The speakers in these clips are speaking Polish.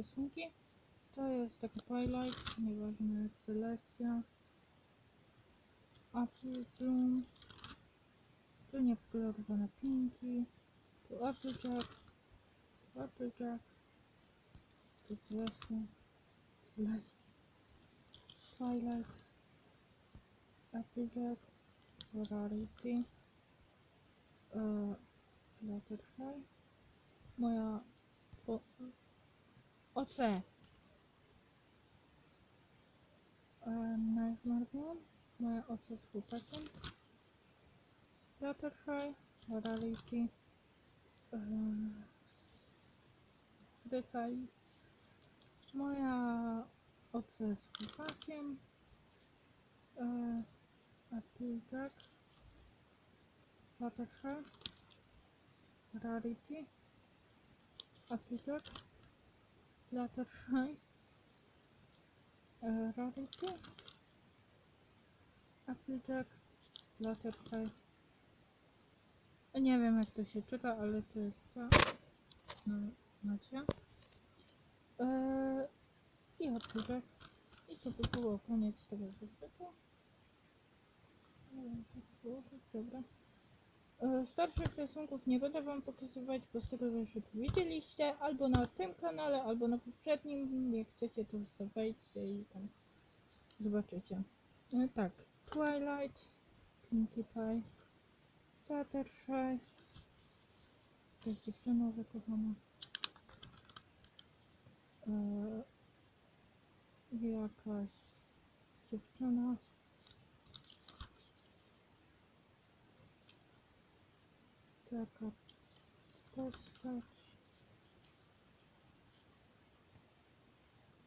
rysunki. To jest taka Twilight, nieważne Celestia. Apple Bloom. Tu niepokolorowane Pinki. Tu Applejack. Tu Applejack. Tu Celestia. Celestia. Twilight. Applejack. Rarity. Uh, Flutterfly. Moja o, OC. E, Nightmare Moja OC z chłopakiem. Flutterfly. Rarity. E, Desai. Moja OC z chłopakiem. E, Applejack. Fluttershy. Rarity. Applejack. Fluttershy. E, Rarity. Applejack. Fluttershy. E, Nie wiem jak to się czyta, ale to jest to. No, macie. E, I Applejack. I to by było koniec tego co to było, dobra. E, Starszych rysunków nie będę wam pokazywać, bo z tego zeszytu widzieliście, albo na tym kanale, albo na poprzednim, jak chcecie to wejdźcie i tam zobaczycie. E, Tak, Twilight, Pinkie Pie, Fluttershy, to jest dziewczyna zakochana, e, jakaś dziewczyna, taka postać.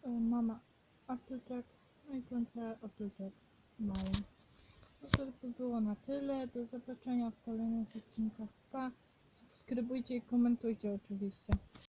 E, Mama Applejack, no i kończę Applejack małą. No to by było na tyle. Do zobaczenia w kolejnych odcinkach. Pa! Subskrybujcie i komentujcie oczywiście.